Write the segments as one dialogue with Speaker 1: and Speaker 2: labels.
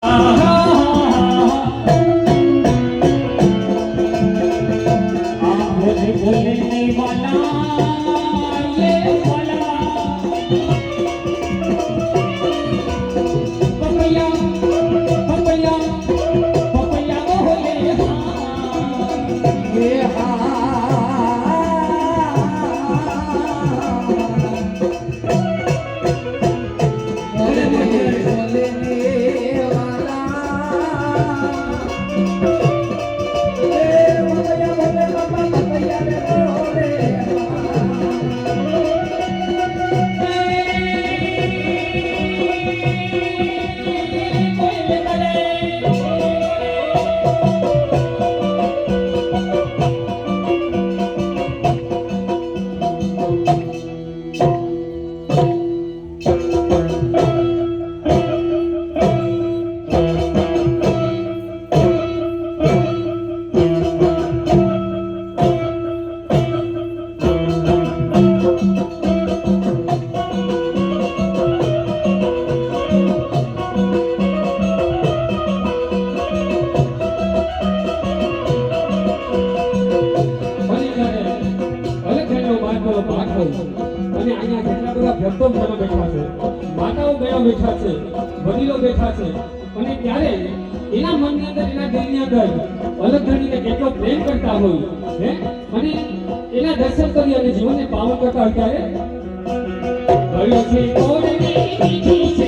Speaker 1: Ah,
Speaker 2: ah, ah, ah, ah. જગદો ભરો બેઠા છે. માતાઓ બહેનો બેઠા છે. વડીલો બેઠા છે. અને ત્યારે એના મનની અંદર, એના દિલની અંદર અલગ ધણીને કેટલો પ્રેમ કરતા હોય, હે? અને એના દર્શન કરી અને જીવનને પાવન કરતા હોય ત્યારે છે?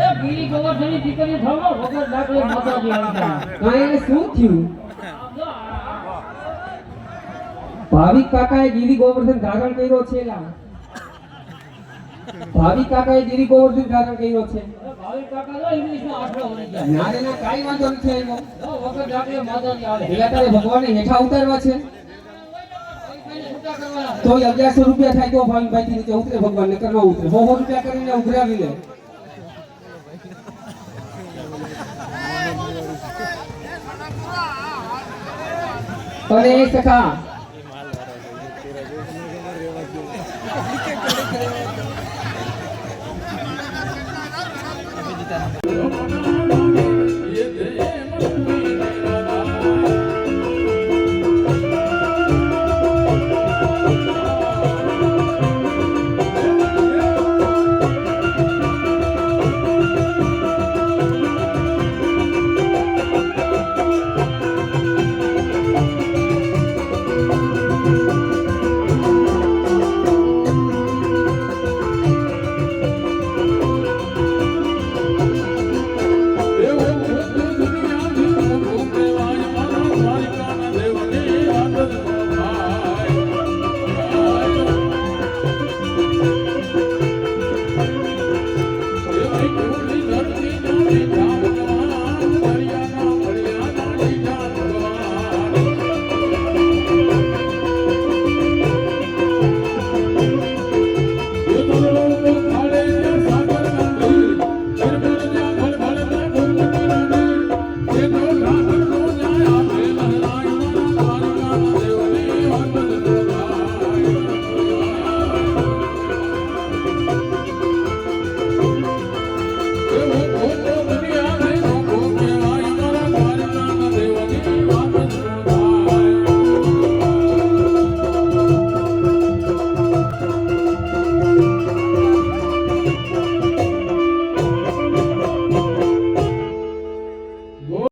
Speaker 1: એ
Speaker 3: ગીરી ગોવર્ધનની દીકરી થવો વગર દાખલે માતાજી આવી જાય.
Speaker 2: કાંઈ એને શું થયું ભાવિક કાકાએ ગિરી ગોવર્ધન ધારણ કર્યો છે લા ભાવિક કાકાએ ગિરી ગોવર્ધન ધારણ કર્યો છે
Speaker 3: અરે ભાવિક કાકા જો ઇંગ્લિશમાં આટલો વળી ગયા.
Speaker 2: ના ના કાંઈ વાંધો નથી આવ્યો
Speaker 3: જો વગર માતાજી આવે.
Speaker 2: પેલા તારે ભગવાનને હેઠા ઉતારવા છે
Speaker 3: પૈસાને છૂટા કરવાના છે.
Speaker 2: તો અગિયારસો રૂપિયા થાય તો ભાવિકભાઈ થી નીચે ઉતરે ભગવાનને કરવા ઉતરે સો સો રૂપિયા કરીને ઉઘરાવી લે એ સખા